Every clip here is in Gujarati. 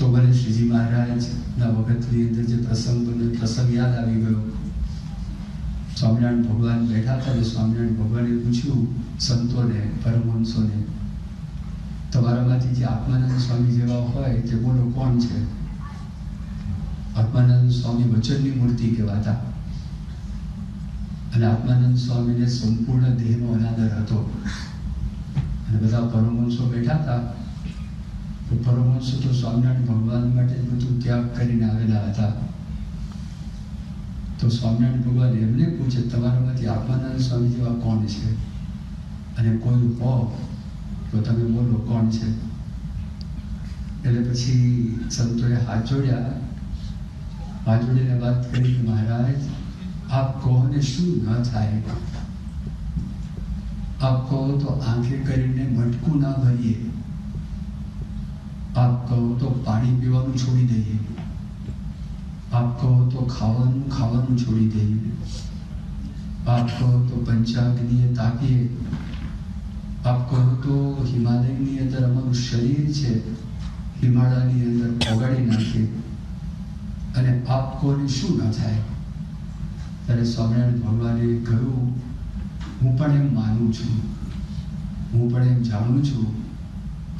તો મને શ્રીજી મહારાજના વખતની અંદર જે પ્રસંગ બન્યો પ્રસંગ યાદ આવી ગયો. સ્વામિનારાયણ ભગવાન બેઠા હતા અને સ્વામિનારાયણ ભગવાને પૂછ્યું, સંતોને, પરમહંસોને, તમારામાંથી જે આત્માનંદ સ્વામી જેવા હોય, તે બોલો કોણ છે? આત્માનંદ સ્વામી વચનની મૂર્તિ કહેવાતા. અને આત્માનંદ સ્વામીને સંપૂર્ણ દેહનો અનાદર હતો. અને બધા પરમહંસો બેઠા હતા. તો પરમહંસો તો સ્વામિનારાયણ ભગવાન માટે બધું ત્યાગ કરીને આવેલા હતા. તો સ્વામિનારાયણ ભગવાન એમને પૂછે, તમારામાંથી આત્માનંદ સ્વામી જેવા કોણ છે? અને કોઈ હો તો તમે બોલો, કોણ છે? એટલે પછી સંતોએ હાથ જોડ્યા. હાથ વાત કરી કે, મહારાજ, આપ કહો ને શું ન થાય? આપ કહો તો આંખે કરીને મટકું ના ભરીએ. આપ કહો તો પાણી પીવાનું છોડી દઈએ આપ કહો તો ખાવાનું ખાવાનું છોડી દઈએ આપ કહો તો પંચાગ્નિએ તાપીએ આપ કહો તો હિમાલયની અંદર અમારું શરીર છે હિમાલયની અંદર ઓગાળી નાખીએ અને આપ કોને શું ના થાય ત્યારે સ્વામિનારાયણ ભગવાને કહ્યું હું પણ એમ માનું છું હું પણ એમ જાણું છું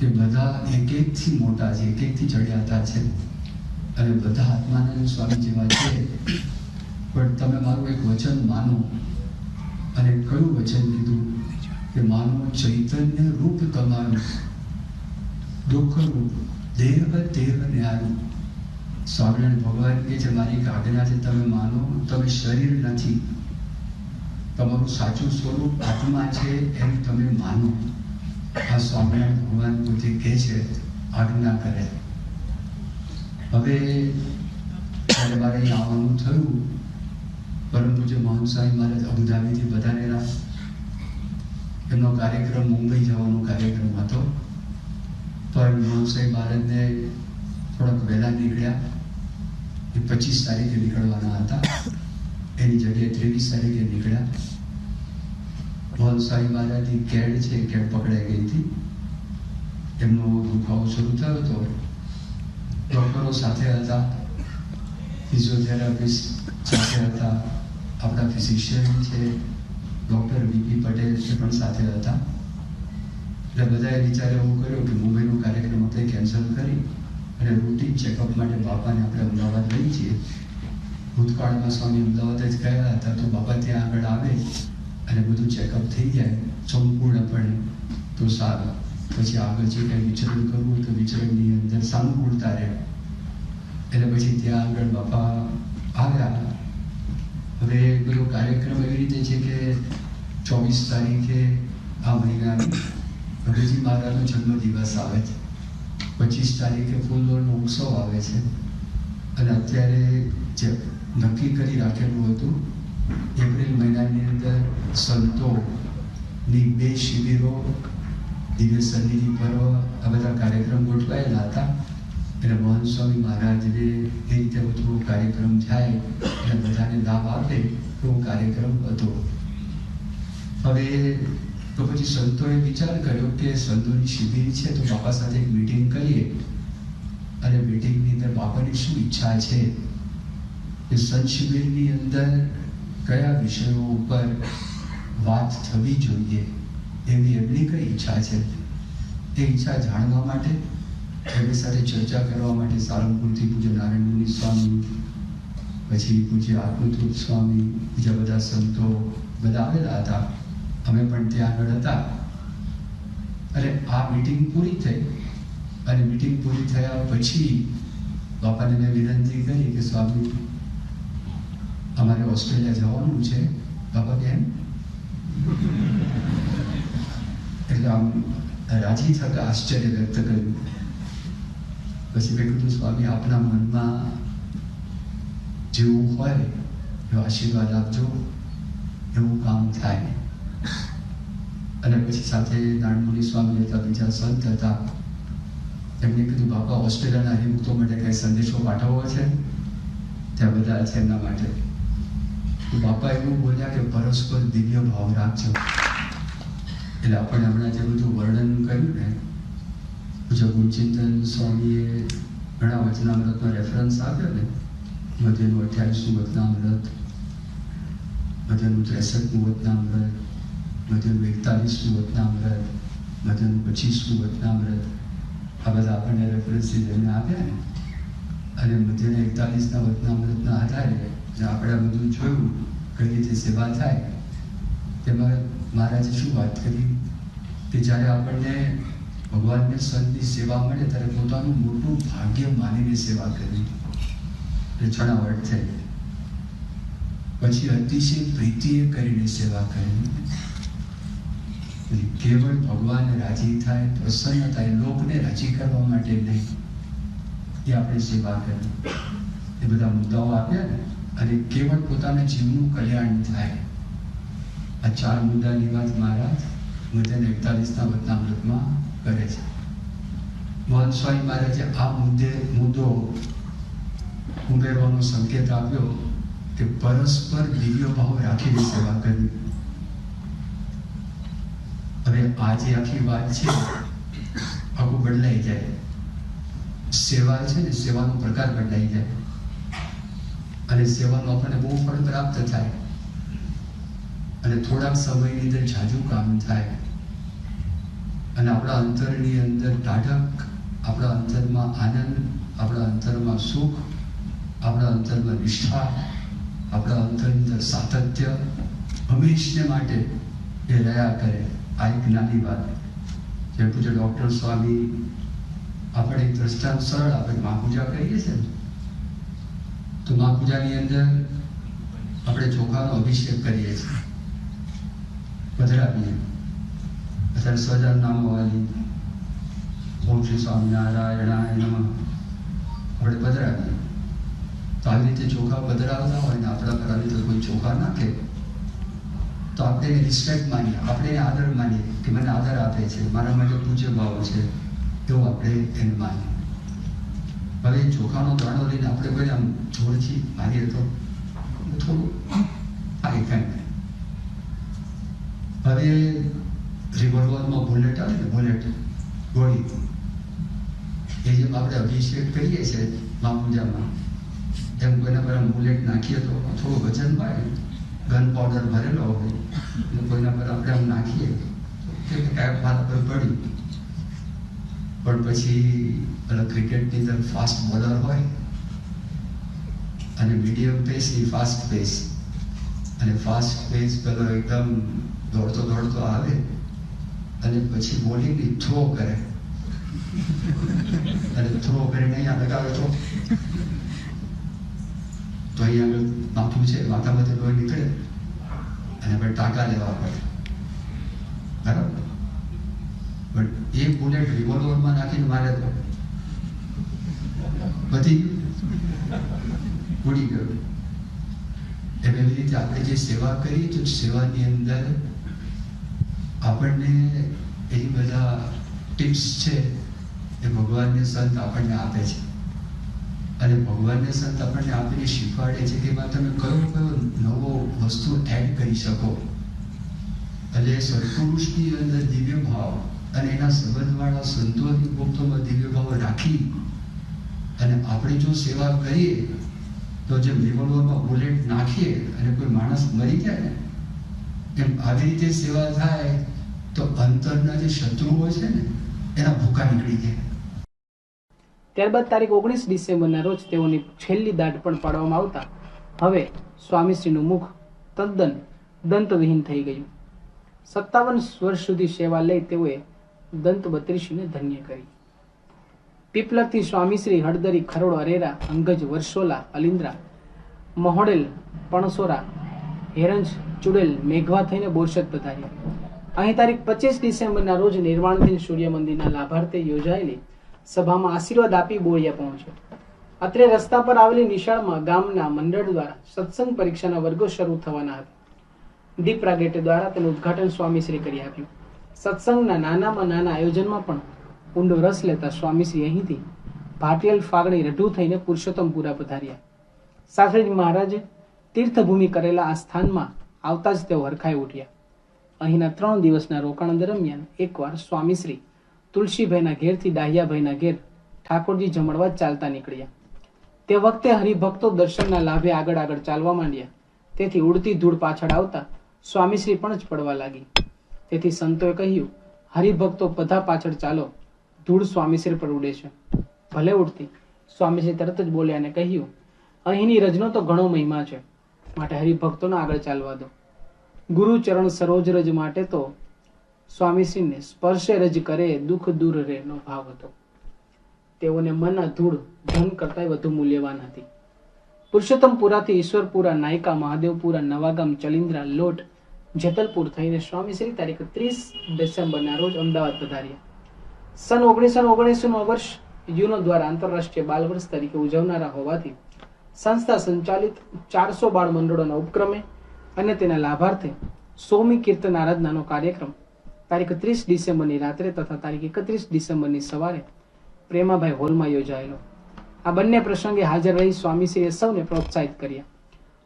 કે બધા એક એકથી મોટા છે, એક એકથી ચડિયાતા છે. અને બધા આત્માનંદ સ્વામી જેવા છે. પણ તમે મારું એક વચન માનો. અને કયું વચન કીધું? કે માનો ચૈતન્ય રૂપ તમારું. દુઃખ રૂપ, દેહ દેહ ન્યારું. સ્વામિનારાયણ ભગવાન કે જે મારી આજ્ઞા છે, તમે માનો, તમે શરીર નથી. તમારું સાચું સ્વરૂપ આત્મા છે, એમ તમે માનો. આ સ્વામી ભગવાન પોતે કહે છે, આજ્ઞા કરે. હવે મારે આવવાનું થયું પરમ પૂજ્ય મોહન સ્વામી મહારાજ અબુધાબીથી વધારેલા એમનો કાર્યક્રમ મુંબઈ જવાનો કાર્યક્રમ હતો. પણ મોહન સાહેબ મહારાજને થોડાક વહેલા નીકળ્યા. એ પચીસ તારીખે નીકળવાના હતા. એની જગ્યાએ ત્રેવીસ તારીખે નીકળ્યા. સ્વામી મહારાજની કેડ છે કેડ પકડાઈ ગઈ હતી. એમનો દુખાવો શરૂ થયો હતો. ડૉક્ટરો સાથે હતા. ફિઝિયોથેરાપિસ્ટ સાથે હતા. આપણા ફિઝિશિયન છે, ડૉક્ટર વીપી પટેલ એ પણ સાથે હતા. એટલે બધાએ વિચાર એવો કર્યો કે મુંબઈનો કાર્યક્રમ આપણે કેન્સલ કરી અને રૂટીન ચેકઅપ માટે બાપાને આપણે અમદાવાદ લઈ જઈએ. ભૂતકાળમાં સ્વામી અમદાવાદ જ ગયા હતા, તો બાપા ત્યાં આગળ આવે. અને બધું ચેકઅપ થઈ જાય સંપૂર્ણપણે તો સારું. પછી આગળ જે કંઈ વિચરણ કરવું તો વિચરણની અંદર સાનુકૂળતા રહે. એટલે પછી ત્યાં આગળ બાપા આવ્યા. હવે બધો કાર્યક્રમ એવી રીતે છે કે ચોવીસ તારીખે આ મહિનાની ભગતજી મહારાજનો જન્મદિવસ આવે છે. પચીસ તારીખે ફૂલદોરનો ઉત્સવ આવે છે. અને અત્યારે જે નક્કી કરી રાખેલું હતું એપ્રિલ મહિનાની અંદર સંતોની બે શિબિરો, દિવ્ય પર્વ, આ બધા કાર્યક્રમ ગોઠવાયેલા હતા. એટલે મોહન સ્વામી મહારાજને એ રીતે બધો કાર્યક્રમ થાય અને બધાને લાભ આપે એવો કાર્યક્રમ હતો. હવે તો પછી સંતોએ વિચાર કર્યો કે સંતોની શિબિર છે તો બાપા સાથે એક મીટિંગ કરીએ. અને મીટિંગની અંદર બાપાની શું ઈચ્છા છે? કે સંત શિબિરની અંદર કયા વિષયો ઉપર વાત થવી જોઈએ એવી એમની કઈ ઈચ્છા છે? એ ઈચ્છા જાણવા માટે એમની સાથે ચર્ચા કરવા માટે સારંગપુરથી પૂજ્ય નારાયણ મુનિ સ્વામી, પછી પૂજ્ય આકૃતરૂપ સ્વામી, બીજા બધા સંતો બધા આવેલા હતા. અમે પણ ત્યાં આગળ હતા. અને આ મીટિંગ પૂરી થઈ અને મીટિંગ પૂરી થયા પછી બાપાને મેં વિનંતી કરી કે સ્વામી અમારે ઓસ્ટ્રેલિયા જવાનું છે. બાપા બેન એટલે આમ રાજી થતા આશ્ચર્ય વ્યક્ત કર્યું. પછી મેં કીધું, સ્વામી, આપના મનમાં જેવું હોય, એવો આશીર્વાદ આપજો, એવું કામ થાય. અને પછી સાથે નાણમુનિ સ્વામી હતા, બીજા સંત હતા. એમને કીધું, બાપા, ઓસ્ટ્રેલિયાના હિમુક્તો માટે કઈ સંદેશો પાઠવવો છે? ત્યાં બધા છે એમના માટે. બાપા એવું બોલ્યા કે પરસ્પર દિવ્ય ભાવ રાખજો. એટલે આપણે હમણાં જે બધું વર્ણન કર્યું ને જો ગુરુચિંતન સ્વામીએ ઘણા વચનામૃતનો રેફરન્સ આપ્યો ને, મધ્યનું અઠ્યાવીસનું વચનામૃત, મધ્યનું ત્રેસઠનું વચનામૃત, મધ્યનું એકતાલીસનું વચનામૃત, મધ્યનું પચીસનું વચનામૃત, આ બધા આપણને રેફરન્સીસ એમને આપ્યા ને. અને મધ્યના એકતાલીસના વચનામૃતના આધારે જે આપણે બધું જોયું, કઈ રીતે સેવા થાય, તેમાં મહારાજે શું વાત કરી? કે જ્યારે આપણને ભગવાનને સંતની સેવા મળે, ત્યારે પોતાનું મોટું ભાગ્ય માનીને સેવા કરવી. એટલે છણાવટ થઈ પછી અતિશય પ્રીતિએ કરીને સેવા કરવી. કેવળ ભગવાન રાજી થાય, પ્રસન્ન થાય, લોકને રાજી કરવા માટે નહીં. એ આપણે સેવા કરવી. એ બધા મુદ્દાઓ આપ્યા ને? અને કેવળ પોતાના જીવનું કલ્યાણ થાય. આ ચાર મુદ્દાની વાત મહારાજ મધ્યને એકતાલીસના વતનામૃતમાં કરે છે. મહંત સ્વામી મહારાજે આ મુદ્દે મુદ્દો ઉમેરવાનો સંકેત આપ્યો કે પરસ્પર દિવ્ય ભાવ રાખીને સેવા કરવી. હવે આ જે આખી વાત છે, આખું બદલાઈ જાય. સેવા છે ને, સેવાનો પ્રકાર બદલાઈ જાય. અને સેવાનો આપણને બહુ ફળ પ્રાપ્ત થાય. અને થોડાક સમયની અંદર જાજુ કામ થાય. અને આપણા અંતરની અંદર ટાઢક આપણા અંતરમાં આનંદ, આપણા અંતરમાં સુખ, આપણા અંતરમાં નિષ્ઠા, આપણા અંતરની અંદર સાતત્ય હંમેશને માટે એ રહ્યા કરે. આ એક નાની વાત. જેમ પૂજ્ય ડૉક્ટર સ્વામી, આપણે એક દ્રષ્ટાંત સરળ આપણે મા પૂજા કરીએ છીએ તો મા પૂજાની અંદર આપણે ચોખાનો અભિષેક કરીએ છીએ. પધરાવીએ અત્યારે સહજાન નામ હોવાની. ઓમ શ્રી સ્વામિનારાયણાય નમઃ. આપણે પધરાવીએ તો આવી રીતે ચોખા પધરાવતા હોય ને આપણા પર આવી રીતે કોઈ ચોખા નાખે તો આપણે એને રિસ્પેક્ટ માનીએ. આપણે એને આદર માનીએ કે મને આદર આપે છે, મારા માટે પૂજ્ય ભાવ છે, એવું આપણે એને માનીએ. એ ચોખાનો દાણો લઈને આપણે કોઈ આમ જોરથી મારીએ તો થોડું આવી કાંઈ હવે રિવોલ્વરમાં બુલેટ આવે ને બુલેટ ગોળી. એ જેમ આપણે અભિષેક કરીએ છીએ મા પૂજામાં, એમ કોઈના પર બુલેટ નાખીએ તો થોડું વજન હોય ગન પાવડર ભરેલો હોય, અને કોઈના પર આપણે આમ નાખીએ તો કે કાંઈક મારા પર પડી. પણ પછી પેલા ક્રિકેટની અંદર ફાસ્ટ બોલર હોય અને મીડિયમ પેસ એ ફાસ્ટ પેસ અને ફાસ્ટ પેસ પેલો એકદમ દોડતો દોડતો આવે અને પછી બોલિંગની થ્રો કરે. અને થ્રો કરીને અહીંયા લગાવે તો. તો અહીંયા આગળ માથું છે, માથામાંથી લોહી નીકળે અને આપણે ટાંકા લેવા પડે. બરાબર? પણ એ બુલેટ રિવોલ્વરમાં નાખીને મારે તો બધી ઉડી ગયું. એમ એવી રીતે આપણે જે સેવા કરીએ તો સેવાની અંદર આપણને એ બધા ટિપ્સ છે એ ભગવાનને સંત આપણને આપે છે. અને ભગવાનને સંત આપણને આપીને શીખવાડે છે કે એમાં તમે કયો કયો નવો વસ્તુ એડ કરી શકો. એટલે સત્પુરુષની અંદર દિવ્ય ભાવ અને એના સંબંધવાળા સંતોની ગુપ્તોમાં દિવ્ય ભાવ રાખી અને આપણે જો સેવા કરીએ, તો જે રિવોલ્વરમાં બુલેટ નાખીએ અને કોઈ માણસ મરી જાય ને, એમ આવી રીતે સેવા થાય, તો અંતરના જે શત્રુઓ છે ને, એના ભૂકા નીકળી જાય. ત્યારબાદ તારીખ ઓગણીસ ડિસેમ્બરના રોજ તેઓની છેલ્લી દાઢ પણ પાડવામાં આવતા. હવે સ્વામીશ્રીનું મુખ તદ્દન દંતવિહીન થઈ ગયું. સત્તાવન વર્ષ સુધી સેવા લઈ તેઓએ દંત બત્રીસીને ધન્ય કરી. પીપલરથી સ્વામીશ્રી હળદરી ખરોડ અરેરા, અંગજ વર્ષોલા અલિન્દ્રા મહોડેલ પણસોરા, હેરંજ, ચુડેલ, મેઘવા થઈને બોરસદ પધાર્યા. અહીં તારીખ પચીસ ડિસેમ્બરના રોજ નિર્વાણદિન સૂર્ય મંદિરના લાભાર્થે યોજાયેલી સભામાં આશીર્વાદ આપી બોરિયા પહોંચ્યો. અત્રે રસ્તા પર આવેલી નિશાળમાં ગામના મંડળ દ્વારા સત્સંગ પરીક્ષાના વર્ગો શરૂ થવાના હતા. દીપ પ્રાગટ્ય દ્વારા તેનું ઉદ્ઘાટન સ્વામીશ્રી કરી આપ્યું. સત્સંગના નાનામાં નાના આયોજનમાં પણ ઊંડો રસ લેતા સ્વામીશ્રી અહીંથી ભાટિયલ ફાગણી રઢુ થઈને પુરુષોત્તમપુરા પધાર્યા. સાસરીજી મહારાજે તીર્થભૂમિ કરેલા આ સ્થાનમાં આવતા જ તેઓ હરખાઈ ઉઠ્યા. અહીંના ત્રણ દિવસના રોકાણ દરમિયાન એકવાર સ્વામીશ્રી તુલસીભાઈના ઘેરથી ડાહિયાભાઈના ઘેર ઠાકોરજી જમણવા ચાલતા નીકળ્યા. તે વખતે હરિભક્તો દર્શનના લાભે આગળ આગળ ચાલવા માંડ્યા. તેથી ઉડતી ધૂળ પાછળ આવતા સ્વામીશ્રી પણ જ પડવા લાગી. તેથી સંતોએ કહ્યું, હરિભક્તો બધા પાછળ ચાલો. ધૂળ સ્વામીશ્રી પર ઉડે છે. ભલે ઉડતી સ્વામીશ્રી તરત જ બોલ્યા અને કહ્યું, અહીંની રજનો તો ઘણો મહિમા છે. માટે હરિભક્તોને આગળ ચાલવા દો. ગુરુ ચરણ સરોજ રજ માટે તો સ્વામીશ્રીને સ્પર્શે રજ કરે, દુઃખ દૂર રે નો ભાવ હતો. તેઓને મન ધૂળ, ધન કરતા વધુ મૂલ્યવાન હતી. પુરુષોત્તમપુરાથી ઈશ્વરપુરા, નાયકા, મહાદેવપુરા, નવાગામ ચલિન્દ્રા લોટ, જેતલપુર થઈને સ્વામીશ્રી તારીખ ત્રીસ ડિસેમ્બરના રોજ અમદાવાદ પધાર્યા. સન ઓગણીસો ઓગણીસો નું વર્ષ યુનો દ્વારા આંતરરાષ્ટ્રીય બાલ વર્ષ તરીકે ઉજવનારા હોવાથી સંસ્થા સંચાલિત ચારસો બાળ મંડળોના ઉપક્રમે અને તેના લાભાર્થે સોમી કીર્તન આરાધનાનો કાર્યક્રમ તારીખ ત્રીસ ડિસેમ્બરની રાત્રે તથા તારીખ એકત્રીસ ડિસેમ્બરની સવારે પ્રેમાભાઈ હોલમાં યોજાયેલો. આ બંને પ્રસંગે હાજર રહી સ્વામીશ્રીએ સૌને પ્રોત્સાહિત કર્યા.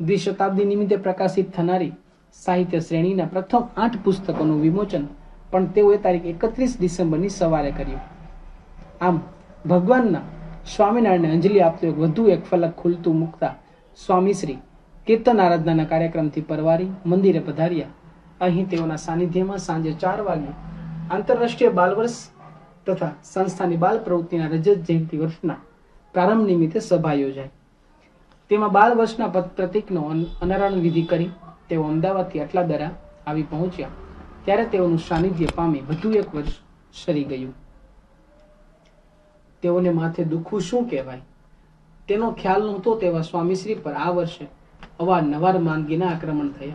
દ્વિશતાબ્દી નિમિત્તે પ્રકાશિત થનારી સાહિત્ય શ્રેણીના પ્રથમ આઠ પુસ્તકોનું વિમોચન પણ તેઓએ તારીખ એકત્રીસ ડિસેમ્બરની સવારે કર્યું. આમ, ભગવાનના સ્વામિનારાયણને અંજલિ આપતો એક વધુ એક ફલક ખુલતું મૂકતા સ્વામીશ્રી કીર્તન આરાધનાના કાર્યક્રમથી પરવારી, મંદિરે પધાર્યા. અહીં તેઓના સાનિધ્યમાં સાંજે ચાર વાગે આંતરરાષ્ટ્રીય બાલ વર્ષ તથા સંસ્થાની બાલ પ્રવૃત્તિના રજત જયંતિ વર્ષના પ્રારંભ નિમિત્તે સભા યોજાઈ. તેમાં બાલ વર્ષના પદ પ્રતીકનો અન- અનાવરણ વિધિ કરી તેઓ અમદાવાદથી આટલા દરા આવી પહોંચ્યા. ત્યારે તેઓનું સાનિધ્ય પામી વધુ એક વર્ષ સરી ગયું. તેઓને માથે દુખવું શું કહેવાય? તેનો ખ્યાલ નહોતો તેવા સ્વામીશ્રી પર આ વર્ષે અવારનવાર માંદગીના આક્રમણ થયા.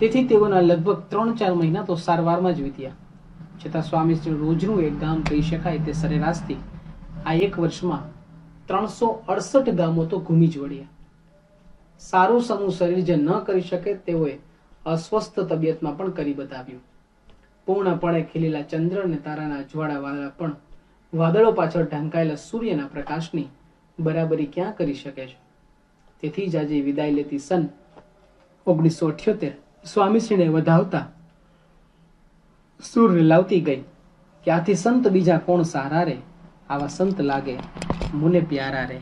તેથી તેઓના લગભગ ત્રણ ચાર મહિના તો સારવારમાં જ વીત્યા. છતાં સ્વામીશ્રી રોજનું એક ગામ કહી શકાય તે સરેરાશથી આ એક વર્ષમાં ત્રણસો અડસઠ ગામો તો ઘૂમી જ વળ્યા. સારું સમૂહ શરીર જે ન કરી શકે તેઓએ અસ્વસ્થ તબિયતમાં પણ કરી બતાવ્યું. પૂર્ણપણે ખીલેલા ચંદ્ર અને તારાના અજવાળાવાળા પણ વાદળો પાછળ ઢંકાયેલા સૂર્યના પ્રકાશની બરાબરી ક્યાં કરી શકે છે? તેથી જ આજે વિદાય લેતી સન ઓગણીસો અઠ્યોતેર સ્વામીશ્રીને વધાવતા સૂર લાવતી ગઈ. ક્યાંથી સંત બીજા કોણ સારા રે? આવા સંત લાગે, મુને પ્યારા રે.